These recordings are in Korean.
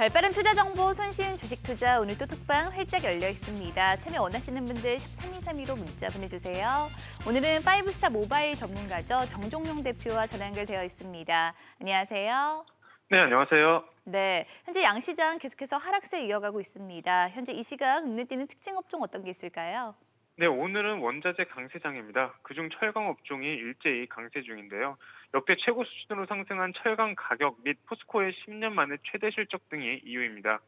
발빠른 투자 정보 손쉬운 주식 투자 오늘도 톡방 활짝 열려 있습니다. 참여 원하시는 분들 샵 3232로 문자 보내주세요. 오늘은 파이브스타 모바일 전문가죠. 정종용 대표와 전화 연결되어 있습니다. 안녕하세요. 네, 안녕하세요. 네, 현재 양시장 계속해서 하락세 이어가고 있습니다. 현재 이 시각 눈에 띄는 특징 업종 어떤 게 있을까요? 네, 오늘은 원자재 강세장입니다. 그중 철강 업종이 일제히 강세 중인데요. 역대 최고 수준으로 상승한 철강 가격 및 포스코의 10년 만에 최대 실적 등이 이유입니다.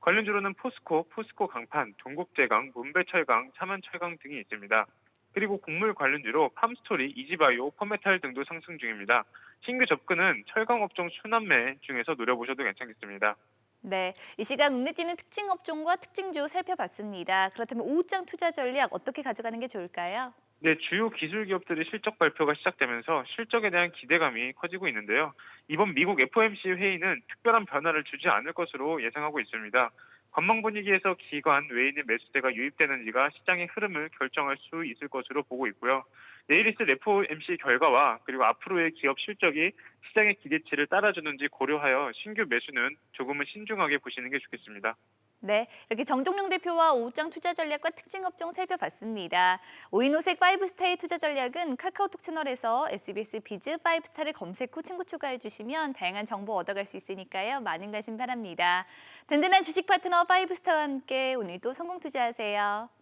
관련주로는 포스코, 포스코 강판, 동국제강, 문배철강, 삼한철강 등이 있습니다. 그리고 곡물 관련주로 팜스토리, 이지바이오, 퍼메탈 등도 상승 중입니다. 신규 접근은 철강 업종 순환매 중에서 노려보셔도 괜찮겠습니다. 네, 이 시각 눈에 띄는 특징 업종과 특징주 살펴봤습니다. 그렇다면 오후장 투자 전략 어떻게 가져가는 게 좋을까요? 네, 주요 기술 기업들의 실적 발표가 시작되면서 실적에 대한 기대감이 커지고 있는데요. 이번 미국 FOMC 회의는 특별한 변화를 주지 않을 것으로 예상하고 있습니다. 관망 분위기에서 기관 외인의 매수세가 유입되는지가 시장의 흐름을 결정할 수 있을 것으로 보고 있고요. 내일 있을 FOMC 결과와 그리고 앞으로의 기업 실적이 시장의 기대치를 따라주는지 고려하여 신규 매수는 조금은 신중하게 보시는 게 좋겠습니다. 네, 이렇게 정종용 대표와 오후장 투자 전략과 특징 업종 살펴봤습니다. 오인호색 파이브스타의 투자 전략은 카카오톡 채널에서 SBS 비즈 파이브스타를 검색 후 친구 추가해 주시면 다양한 정보 얻어갈 수 있으니까요. 많은 관심 바랍니다. 든든한 주식 파트너 파이브스타와 함께 오늘도 성공 투자하세요.